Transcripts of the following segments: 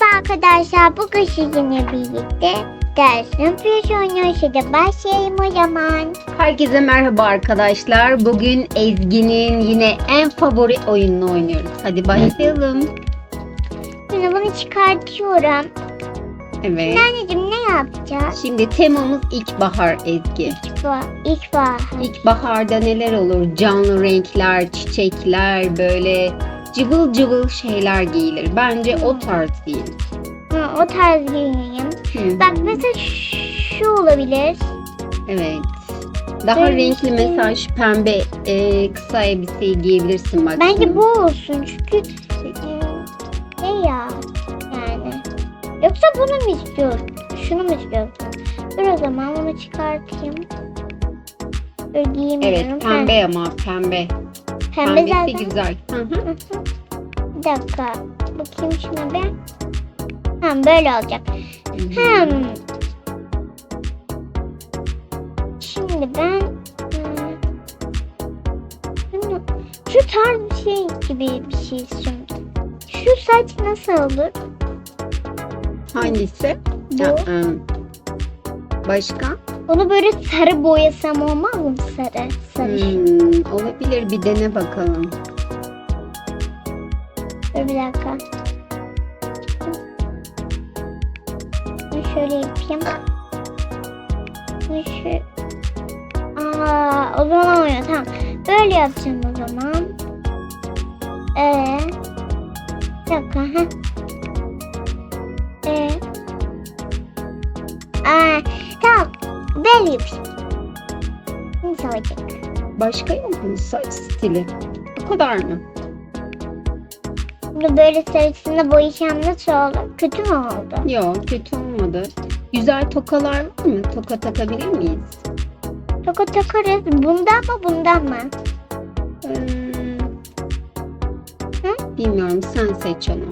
Merhaba arkadaşlar. Bugün sizinle birlikte dersin piyasa oynuyoruz. Hadi başlayalım o zaman. Herkese merhaba arkadaşlar. Bugün Ezgi'nin yine en favori oyununu oynuyoruz. Hadi başlayalım. Şimdi bunu çıkartıyorum. Evet. Anneciğim ne yapacağız? Şimdi temamız ilkbahar Ezgi. İlk var. İlk var. İlkbaharda neler olur? Canlı renkler, çiçekler, böyle cıvıl cıvıl şeyler giyilir. Bence o tarz giyin. O tarz giyineyim. Hı. Bak mesela şu olabilir. Evet. Daha Böyle renkli şey- mesela şu pembe e, kısa elbiseyi giyebilirsin bak. Bence bu olsun çünkü e, ne ya yani. Yoksa bunu mu istiyorsun? Şunu mu istiyorsun? Dur o zaman onu çıkartayım. Giyemiyorum. Evet pembe ama pembe. Pembe Pembesi zaten. güzel. Hı hı. Bir dakika. Bakayım şuna bir. Tamam böyle olacak. Hmm. Şimdi ben hmm, şu tarz bir şey gibi bir şey istiyorum. Şu saç nasıl olur? Hangisi? Bu. Hı hı. Başka? Onu böyle sarı boyasam olmaz mı? Sarı. Sarı. Hmm, olabilir bir dene bakalım. Dur bir dakika. Bunu şöyle yapayım. Bunu şu... Aa, o zaman oluyor tamam. Böyle yapacağım o zaman. Ee, bir dakika. Heh. Ee, aa, tamam. Böyle yapayım. Nasıl olacak? Başka mu saç stili? Bu kadar mı? Bunu böyle sarısını boyayacağım nasıl olur? Kötü mü oldu? Yok kötü olmadı. Güzel tokalar var mı? Toka takabilir miyiz? Toka takarız. Bundan mı bundan mı? Hmm, Hı? bilmiyorum sen seç onu.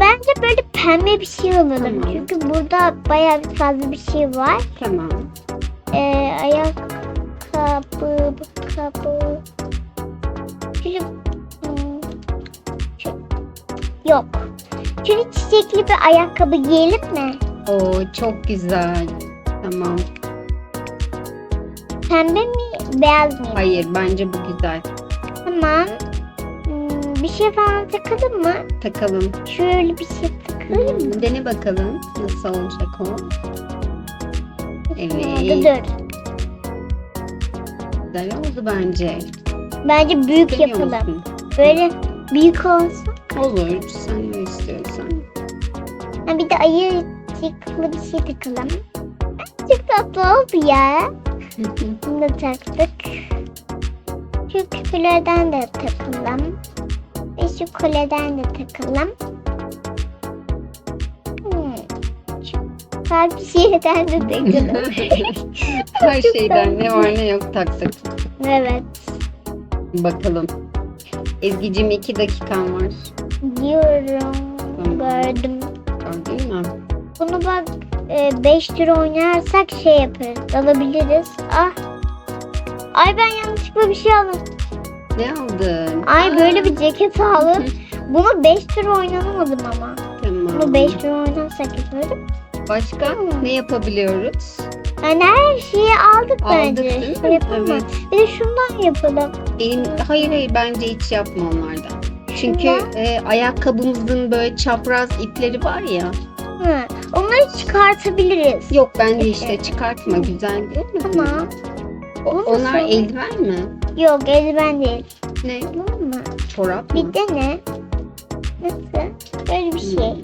Bence böyle pembe bir şey alalım. Tamam. Çünkü burada bayağı bir fazla bir şey var. Tamam. Ee, ayakkabı, kapı. Şöyle, hmm, yok. Şöyle çiçekli bir ayakkabı giyelim mi? Oo çok güzel. Tamam. Pembe mi, beyaz mı? Hayır bence bu güzel. Tamam. Hmm, bir şey falan takalım mı? Takalım. Şöyle bir şey takalım mı? Hmm, dene bakalım nasıl olacak o. Evet. Dur. Güzel oldu bence. Bence büyük yapalım. musun? Böyle büyük olsun. Olur. Sen ne istiyorsan. Ha, bir de ayıcıklı bir şey takalım. Çok tatlı oldu ya. Bunu da taktık. Şu küpülerden de takalım. Ve şu koleden de takalım. Şu kalp şeyden de takalım. Her şeyden ne var ne yok taktık. evet. Bakalım. Ezgi'cim iki dakikan var. Diyorum. Tamam. Gördüm. Gördün mü? Bunu bak 5 lira oynarsak şey yaparız. Alabiliriz. Ah. Ay ben yanlışlıkla bir şey aldım. Ne aldın? Ay Aa, böyle bir ceket aldım. Bunu 5 lira oynanamadım ama. Tamam. Bunu 5 lira oynarsak yaparım. Başka ne yapabiliyoruz? Yani her şeyi aldık Aldık bence. değil mi? Şey yapalım? Evet. Bir de şundan yapalım. Benim, hayır hayır bence hiç yapma onlardan. Çünkü e, ayakkabımızın böyle çapraz ipleri var ya. Hı. Onları çıkartabiliriz. Yok bence işte çıkartma güzel değil mi? Tamam. O- onlar sonra- eldiven mi? Yok eldiven değil. Ne? Tamam mı? Çorap mı? Bir de ne? Nasıl? Böyle bir şey. Bak.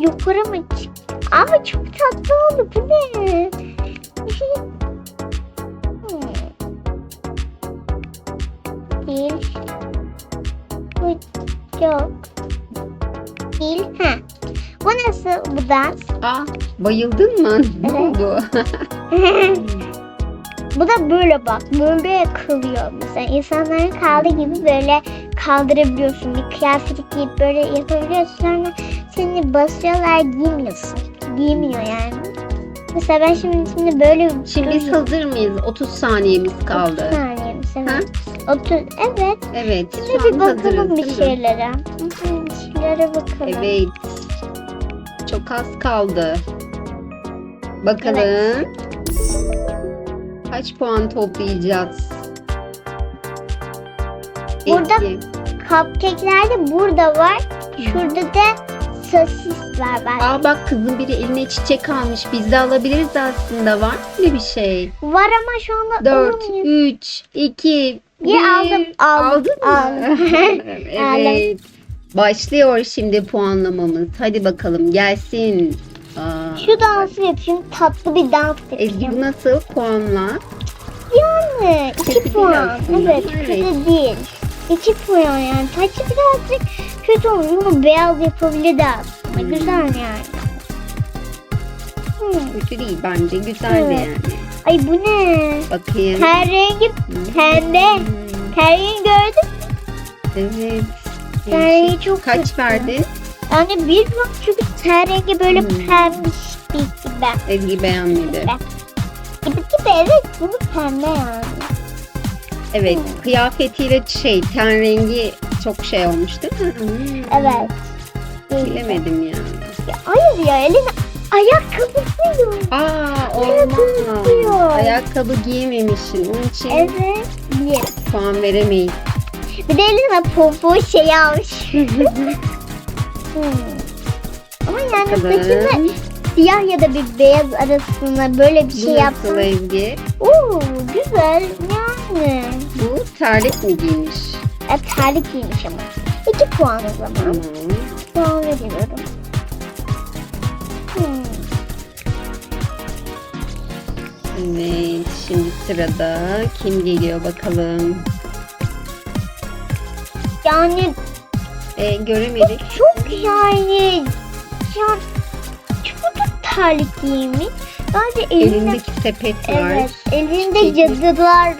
Yukarı mı çık? Ama çok tatlı oldu. Bu ne? Değil. Bu yok. Değil. Ha. Bu nasıl? Bu dans. Aa bayıldın mı? Ne oldu? Bu da böyle bak. Böyle kılıyor. Mesela insanların kaldığı gibi böyle kaldırabiliyorsun. Bir kıyafet giyip böyle yapabiliyorsun. Sonra seni basıyorlar giymiyorsun. Giymiyor yani. Mesela ben şimdi şimdi böyle Şimdi biz hazır mıyız? 30 saniyemiz 30 kaldı. saniyemiz evet. 30 evet. Evet. Şimdi şu bir an bakalım hazırız, bir değil mi? şeylere. Hı, Bir şeylere bakalım. Evet. Çok az kaldı. Bakalım. Kaç puan toplayacağız? Burada- Peki. Cupcake'ler de burada var. Şurada da sosis var bak. Aa bak kızın biri eline çiçek almış. Biz de alabiliriz aslında. Var mı bir şey? Var ama şu anda 4, alamıyorum. 3, 2, 1. Ya aldım, aldım, Aldın mı? aldım. evet. Başlıyor şimdi puanlamamız. Hadi bakalım gelsin. Aa, Şu dansı yapayım. Tatlı bir dans Ezgi bu yapayım. nasıl puanla? Yani Kötü 2 değil puan. aslında. Evet, Evet. kötü değil. 2 puan yani. Saçı birazcık kötü olmuş ama beyaz yapabilirdi aslında. Hmm. Güzel yani. Hmm. Kötü değil bence. Güzeldi Evet. yani. Ay bu ne? Bakayım. Ten rengi Hmm. pembe. Ten rengi gördün mü? Evet. Ten rengi çok Kaç kötü. verdin? Yani bir puan çünkü ten rengi böyle Hmm. pembiş bir gibi. Ezgi beğenmedi. Gibi gibi evet bunu pembe yani. Evet. Kıyafetiyle şey ten rengi çok şey olmuş değil mi? Hmm. Evet. Bilemedim ya. Ya, hayır ya eline ayakkabısı yok. Aa olmaz. Ayakkabı giyememişsin. Onun için Evet. Bir. puan veremeyiz. Bir de eline popo şey almış. Hmm. Ama yani saçını. Siyah ya da bir beyaz arasında böyle bir Bu şey nasıl yapsan. Ezgi? Oo güzel yani. Bu terlik mi giymiş? E, terlik giymiş ama. İki puan o zaman. Tamam. Puan veriyorum. Hmm. Evet. Şimdi sırada kim geliyor bakalım. Yani E, göremedik. çok yani da terlik giymiş. Sadece elinde Elindeki sepet var. evet elinde Çekmiş. cadılar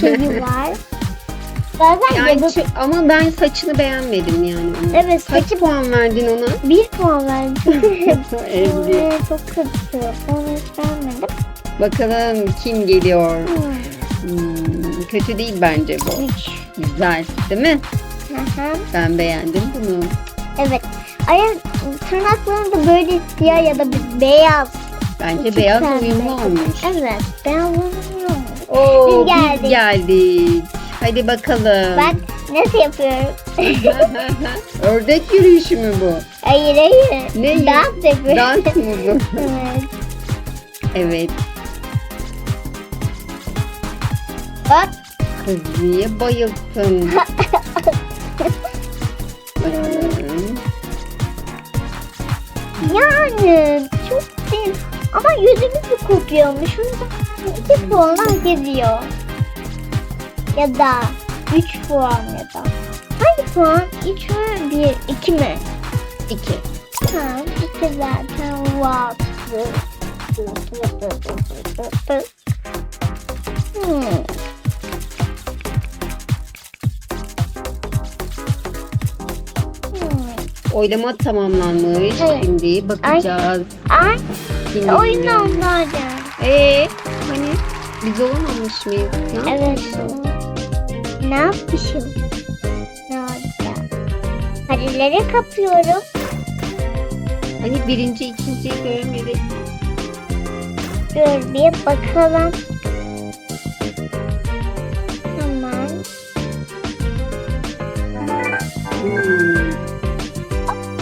şeyi var. Bazen Yani cadı ama ben saçını beğenmedim yani. onun. Evet, Kaç saçı- puan verdin ona? bir puan verdim. Çok kötü. Onu hiç beğenmedim. Bakalım kim geliyor? Hmm. Hmm, kötü değil bence bu. Güzel değil mi? Hı hı. Ben beğendim bunu. Evet. Ayak tırnaklarım da böyle siyah ya da beyaz. Bence İki beyaz tane. uyumlu olmuş. Evet. Beyaz uyumlu olmuş. Oo, Biz geldik. biz geldik. Hadi bakalım. Bak nasıl yapıyorum. Ördek yürüyüşü mü bu? Hayır hayır. Ne? Dans yapıyorum. Dans mı bu? evet. evet. Bak. Kız niye bayılttın? Bakalım. Yani çok değil. Ama yüzümüzü kokuyormuş. O yüzden iki puan hak ediyor. Ya da üç puan ya da. Hangi puan? Üç mü? Bir, iki mi? İki. Ha, iki zaten wow. Hmm. Oylama tamamlanmış. Evet. Şimdi bakacağız. Ay, Kim oyun onlardı. Ee, hani biz olamamış mıyız? Ne Evet. Ne yapmışım? Ne oldu? Hadileri kapıyorum. Hani birinci, ikinciyi göremedik. Dur bir bakalım.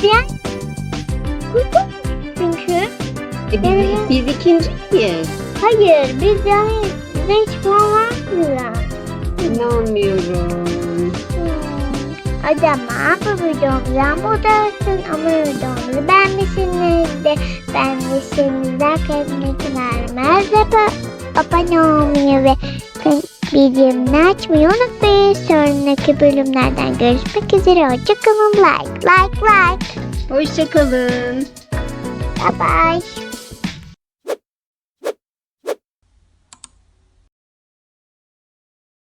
Ben kurdum çünkü. E biz, biz ikinci miyiz? Hayır biz yani bize hiç puan vermiyorlar. İnanmıyorum. Hmm. O zaman bu videomuzdan bu dönsün ama videomuzu beğenmişsiniz de beğenmişsiniz arkadaşlar vermez ve abone olmayı ve bildirimleri açmayı unutmayın. Sonraki bölümlerden görüşmek üzere. Hoşçakalın. Like, like, like. Hoşçakalın. Bye bye.